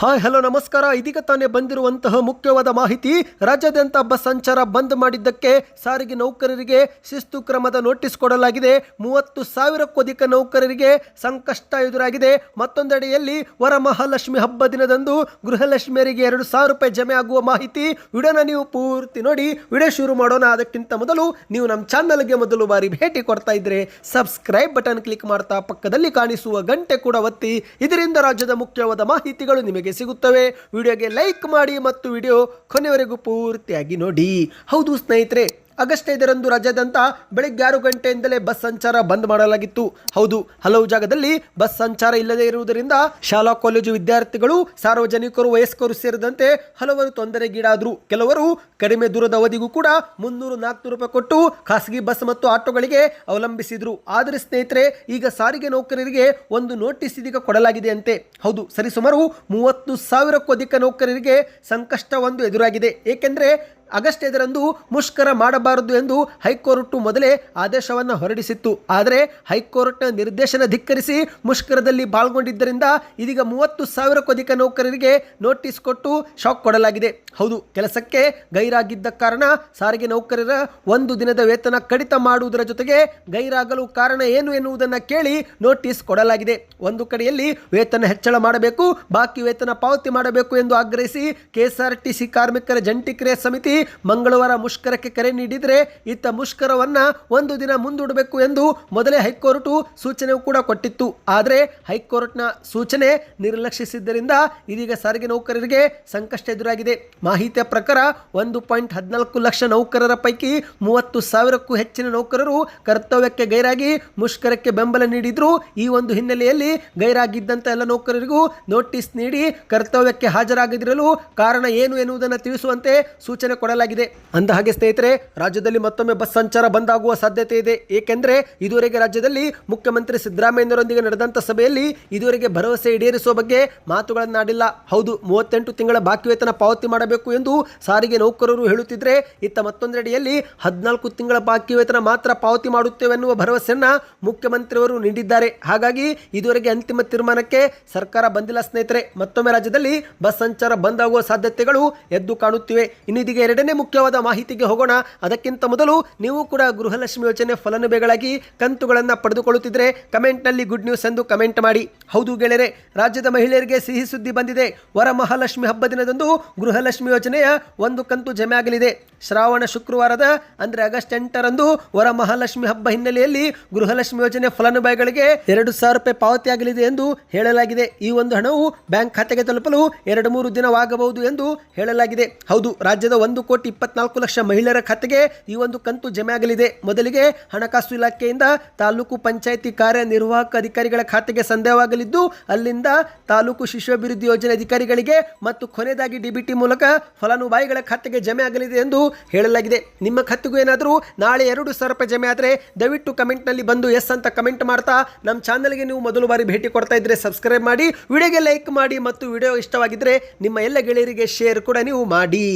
Hi, hello, ನಮಸ್ಕಾರ. ಇದೀಗ ತಾನೇ ಬಂದಿರುವಂತಹ ಮುಖ್ಯವಾದ ಮಾಹಿತಿ, ರಾಜ್ಯಾದ್ಯಂತ ಬಸ್ ಸಂಚಾರ ಬಂದ್ ಮಾಡಿದ್ದಕ್ಕೆ ಸಾರಿಗೆ ನೌಕರರಿಗೆ ಶಿಸ್ತು ಕ್ರಮದ ನೋಟಿಸ್ ಕೊಡಲಾಗಿದೆ. ಮೂವತ್ತು ಸಾವಿರಕ್ಕೂ ಅಧಿಕ ನೌಕರರಿಗೆ ಸಂಕಷ್ಟ ಎದುರಾಗಿದೆ. ಮತ್ತೊಂದೆಡೆಯಲ್ಲಿ ವರಮಹಾಲಕ್ಷ್ಮಿ ಹಬ್ಬ ದಿನದಂದು ಗೃಹಲಕ್ಷ್ಮಿಯರಿಗೆ ಎರಡು ಸಾವಿರ ರೂಪಾಯಿ ಜಮೆ ಆಗುವ ಮಾಹಿತಿ ವಿಡಿಯೋನ ನೀವು ಪೂರ್ತಿ ನೋಡಿ. ವಿಡಿಯೋ ಶುರು ಮಾಡೋಣ. ಅದಕ್ಕಿಂತ ಮೊದಲು ನೀವು ನಮ್ಮ ಚಾನಲ್ಗೆ ಮೊದಲು ಬಾರಿ ಭೇಟಿ ಕೊಡ್ತಾ ಇದ್ರೆ ಸಬ್ಸ್ಕ್ರೈಬ್ ಬಟನ್ ಕ್ಲಿಕ್ ಮಾಡ್ತಾ ಪಕ್ಕದಲ್ಲಿ ಕಾಣಿಸುವ ಗಂಟೆ ಕೂಡ ಒತ್ತಿ. ಇದರಿಂದ ರಾಜ್ಯದ ಮುಖ್ಯವಾದ ಮಾಹಿತಿಗಳು ನಿಮಗೆ ಸಿಗುತ್ತವೆ. ವಿಡಿಯೋಗೆ ಲೈಕ್ ಮಾಡಿ ಮತ್ತು ವಿಡಿಯೋ ಕೊನೆವರೆಗೂ ಪೂರ್ತಿಯಾಗಿ ನೋಡಿ. ಹೌದು ಸ್ನೇಹಿತರೆ ಆಗಸ್ಟ್ ಐದರಂದು ರಾಜ್ಯಾದ್ಯಂತ ಬೆಳಗ್ಗೆ ಆರು ಗಂಟೆಯಿಂದಲೇ ಬಸ್ ಸಂಚಾರ ಬಂದ್ ಮಾಡಲಾಗಿತ್ತು. ಹೌದು, ಹಲವು ಜಾಗದಲ್ಲಿ ಬಸ್ ಸಂಚಾರ ಇಲ್ಲದೆ ಇರುವುದರಿಂದ ಶಾಲಾ, ಕಾಲೇಜು ವಿದ್ಯಾರ್ಥಿಗಳು, ಸಾರ್ವಜನಿಕರು, ವಯಸ್ಕರು ಸೇರಿದಂತೆ ಹಲವರು ತೊಂದರೆಗೀಡಾದರು. ಕೆಲವರು ಕಡಿಮೆ ದೂರದ ಅವಧಿಗೂ ಕೂಡ ಮುನ್ನೂರು, ನಾಲ್ಕುನೂರು ರೂಪಾಯಿ ಕೊಟ್ಟು ಖಾಸಗಿ ಬಸ್ ಮತ್ತು ಆಟೋಗಳಿಗೆ ಅವಲಂಬಿಸಿದ್ರು. ಆದರೆ ಸ್ನೇಹಿತರೆ, ಈಗ ಸಾರಿಗೆ ನೌಕರರಿಗೆ ಒಂದು ನೋಟಿಸ್ ಇದೀಗ ಕೊಡಲಾಗಿದೆ ಅಂತೆ ಹೌದು, ಸರಿಸುಮಾರು ಮೂವತ್ತು ಸಾವಿರಕ್ಕೂ ಅಧಿಕ ನೌಕರರಿಗೆ ಸಂಕಷ್ಟ ಒಂದು ಎದುರಾಗಿದೆ. ಏಕೆಂದರೆ ಆಗಸ್ಟ್ ಐದರಂದು ಮುಷ್ಕರ ಮಾಡಬಾರದು ಎಂದು ಹೈಕೋರ್ಟ್ ಮೊದಲೇ ಆದೇಶವನ್ನು ಹೊರಡಿಸಿತ್ತು. ಆದರೆ ಹೈಕೋರ್ಟ್ನ ನಿರ್ದೇಶನ ಧಿಕ್ಕರಿಸಿ ಮುಷ್ಕರದಲ್ಲಿ ಪಾಲ್ಗೊಂಡಿದ್ದರಿಂದ ಇದೀಗ ಮೂವತ್ತು ಸಾವಿರಕ್ಕೂ ಅಧಿಕ ನೌಕರರಿಗೆ ನೋಟಿಸ್ ಕೊಟ್ಟು ಶಾಕ್ ಕೊಡಲಾಗಿದೆ. ಹೌದು, ಕೆಲಸಕ್ಕೆ ಗೈರಾಗಿದ್ದ ಕಾರಣ ಸಾರಿಗೆ ನೌಕರರ ಒಂದು ದಿನದ ವೇತನ ಕಡಿತ ಮಾಡುವುದರ ಜೊತೆಗೆ ಗೈರಾಗಲು ಕಾರಣ ಏನು ಎನ್ನುವುದನ್ನು ಕೇಳಿ ನೋಟಿಸ್ ಕೊಡಲಾಗಿದೆ. ಒಂದು ಕಡೆಯಲ್ಲಿ ವೇತನ ಹೆಚ್ಚಳ ಮಾಡಬೇಕು, ಬಾಕಿ ವೇತನ ಪಾವತಿ ಮಾಡಬೇಕು ಎಂದು ಆಗ್ರಹಿಸಿ ಕೆಎಸ್ಆರ್ಟಿಸಿ ಕಾರ್ಮಿಕರ ಜಂಟಿ ಕ್ರಿಯಾ ಸಮಿತಿ ಮಂಗಳವಾರ ಮುಷ್ಕರಕ್ಕೆ ಕರೆ ನೀಡಿದರೆ ಇತ್ತ ಮುಷ್ಕರವನ್ನ ಒಂದು ದಿನ ಮುಂದೂಡಬೇಕು ಎಂದು ಮೊದಲೇ ಹೈಕೋರ್ಟ್ ಸೂಚನೆ ಕೂಡ ಕೊಟ್ಟಿತ್ತು. ಆದರೆ ಹೈಕೋರ್ಟ್ನ ಸೂಚನೆ ನಿರ್ಲಕ್ಷಿಸಿದ್ದರಿಂದ ಇದೀಗ ಸಾರಿಗೆ ನೌಕರರಿಗೆ ಸಂಕಷ್ಟ ಎದುರಾಗಿದೆ. ಮಾಹಿತಿಯ ಪ್ರಕಾರ ಒಂದು ಪಾಯಿಂಟ್ ಹದಿನಾಲ್ಕು ಲಕ್ಷ ನೌಕರರ ಪೈಕಿ ಮೂವತ್ತು ಸಾವಿರಕ್ಕೂ ಹೆಚ್ಚಿನ ನೌಕರರು ಕರ್ತವ್ಯಕ್ಕೆ ಗೈರಾಗಿ ಮುಷ್ಕರಕ್ಕೆ ಬೆಂಬಲ ನೀಡಿದ್ರು. ಈ ಒಂದು ಹಿನ್ನೆಲೆಯಲ್ಲಿ ಗೈರಾಗಿದ್ದಂಥ ಎಲ್ಲ ನೌಕರರಿಗೂ ನೋಟಿಸ್ ನೀಡಿ ಕರ್ತವ್ಯಕ್ಕೆ ಹಾಜರಾಗದಿರಲು ಕಾರಣ ಏನು ಎನ್ನುವುದನ್ನು ತಿಳಿಸುವಂತೆ ಸೂಚನೆ ಕೊಡಲಾಗಿದೆ. ಅಂದ ಹಾಗೆ ಸ್ನೇಹಿತರೆ, ರಾಜ್ಯದಲ್ಲಿ ಮತ್ತೊಮ್ಮೆ ಬಸ್ ಸಂಚಾರ ಬಂದ್ ಆಗುವ ಸಾಧ್ಯತೆ ಇದೆ. ಏಕೆಂದರೆ, ಇದುವರೆಗೆ ರಾಜ್ಯದಲ್ಲಿ ಮುಖ್ಯಮಂತ್ರಿ ಸಿದ್ದರಾಮಯ್ಯನವರೊಂದಿಗೆ ನಡೆದಂಥ ಸಭೆಯಲ್ಲಿ ಇದುವರೆಗೆ ಭರವಸೆ ಈಡೇರಿಸುವ ಬಗ್ಗೆ ಮಾತುಗಳನ್ನಾಡಿಲ್ಲ. ಹೌದು, ಮೂವತ್ತೆಂಟು ತಿಂಗಳ ಬಾಕಿ ವೇತನ ಪಾವತಿ ಮಾಡಬೇಕು ಎಂದು ಸಾರಿಗೆ ನೌಕರರು ಹೇಳುತ್ತಿದ್ರೆ, ಇತ್ತ ಮತ್ತೊಂದೆಡೆಯಲ್ಲಿ ಹದಿನಾಲ್ಕು ತಿಂಗಳ ಬಾಕಿ ವೇತನ ಮಾತ್ರ ಪಾವತಿ ಮಾಡುತ್ತೇವೆ ಎನ್ನುವ ಭರವಸೆಯನ್ನ ಮುಖ್ಯಮಂತ್ರಿಯವರು ನೀಡಿದ್ದಾರೆ. ಹಾಗಾಗಿ, ಇದುವರೆಗೆ ಅಂತಿಮ ತೀರ್ಮಾನಕ್ಕೆ ಸರ್ಕಾರ ಬಂದಿಲ್ಲ ಸ್ನೇಹಿತರೆ. ಮತ್ತೊಮ್ಮೆ ರಾಜ್ಯದಲ್ಲಿ ಬಸ್ ಸಂಚಾರ ಬಂದ್ ಆಗುವ ಸಾಧ್ಯತೆಗಳು ಎದ್ದು ಕಾಣುತ್ತಿವೆ. ಇನ್ನಿದೀಗ ಎರಡನೇ ಮುಖ್ಯವಾದ ಮಾಹಿತಿಗೆ ಹೋಗೋಣ. ಅದಕ್ಕಿಂತ ಮೊದಲು ನೀವು ಕೂಡ ಗೃಹಲಕ್ಷ್ಮಿ ಯೋಜನೆ ಫಲಾನುಭವಿಗಳಾಗಿ ಕಂತುಗಳನ್ನು ಪಡೆದುಕೊಳ್ಳುತ್ತಿದ್ದರೆ ಕಮೆಂಟ್ನಲ್ಲಿ ಗುಡ್ ನ್ಯೂಸ್ ಎಂದು ಕಮೆಂಟ್ ಮಾಡಿ. ಹೌದು ಗೆಳೆಯರೆ, ರಾಜ್ಯದ ಮಹಿಳೆಯರಿಗೆ ಸಿಹಿ ಸುದ್ದಿ ಬಂದಿದೆ. ವರಮಹಾಲಕ್ಷ್ಮಿ ಹಬ್ಬ ದಿನದಂದು ಗೃಹಲಕ್ಷ್ಮಿ ಯೋಜನೆಯ ಒಂದು ಕಂತು ಜಮೆ ಆಗಲಿದೆ. ಶ್ರಾವಣ ಶುಕ್ರವಾರದ, ಅಂದರೆ ಆಗಸ್ಟ್ ಎಂಟರಂದು ವರಮಹಾಲಕ್ಷ್ಮಿ ಹಬ್ಬ ಹಿನ್ನೆಲೆಯಲ್ಲಿ ಗೃಹಲಕ್ಷ್ಮಿ ಯೋಜನೆ ಫಲಾನುಭವಿಗಳಿಗೆ ಎರಡು ಸಾವಿರ ರೂಪಾಯಿ ಪಾವತಿಯಾಗಲಿದೆ ಎಂದು ಹೇಳಲಾಗಿದೆ. ಈ ಒಂದು ಹಣವು ಬ್ಯಾಂಕ್ ಖಾತೆಗೆ ತಲುಪಲು ಎರಡು ಮೂರು ದಿನವಾಗಬಹುದು ಎಂದು ಹೇಳಲಾಗಿದೆ. ಹೌದು, ರಾಜ್ಯದ ಒಂದು ಕೋಟಿ ಇಪ್ಪತ್ನಾಲ್ಕು ಲಕ್ಷ ಮಹಿಳೆಯರ ಖಾತೆಗೆ ಈ ಒಂದು ಕಂತು ಜಮೆ ಆಗಲಿದೆ. ಮೊದಲಿಗೆ ಹಣಕಾಸು ಇಲಾಖೆಯಿಂದ ತಾಲೂಕು ಪಂಚಾಯಿತಿ ಕಾರ್ಯನಿರ್ವಾಹಕ ಅಧಿಕಾರಿಗಳ ಖಾತೆಗೆ ಸಂದೇಹವಾಗಲಿದ್ದು, ಅಲ್ಲಿಂದ ತಾಲೂಕು ಶಿಶು ಅಭಿವೃದ್ಧಿ ಯೋಜನೆ ಅಧಿಕಾರಿಗಳಿಗೆ ಮತ್ತು ಕೊನೆಯದಾಗಿ ಡಿಬಿಟಿ ಮೂಲಕ ಫಲಾನುಭವಿಗಳ ಖಾತೆಗೆ ಜಮೆ ಆಗಲಿದೆ ಎಂದು ಹೇಳಲಾಗಿದೆ. ನಿಮ್ಮ ಖಾತೆಗೂ ಏನಾದರೂ ನಾಳೆ ಎರಡು ಸಾವಿರ ರೂಪಾಯಿ ಜಮೆ ಆದರೆ ದಯವಿಟ್ಟು ಕಮೆಂಟ್ನಲ್ಲಿ ಬಂದು ಎಸ್ ಅಂತ ಕಮೆಂಟ್ ಮಾಡ್ತಾ ನಮ್ಮ ಚಾನಲ್ಗೆ ನೀವು ಮೊದಲು ಬಾರಿ ಭೇಟಿ ಕೊಡ್ತಾ ಇದ್ರೆ ಸಬ್ಸ್ಕ್ರೈಬ್ ಮಾಡಿ, ವಿಡಿಯೋಗೆ ಲೈಕ್ ಮಾಡಿ ಮತ್ತು ವಿಡಿಯೋ ಇಷ್ಟವಾಗಿದ್ದರೆ ನಿಮ್ಮ ಎಲ್ಲ ಗೆಳೆಯರಿಗೆ ಶೇರ್ ಕೂಡ ನೀವು ಮಾಡಿ.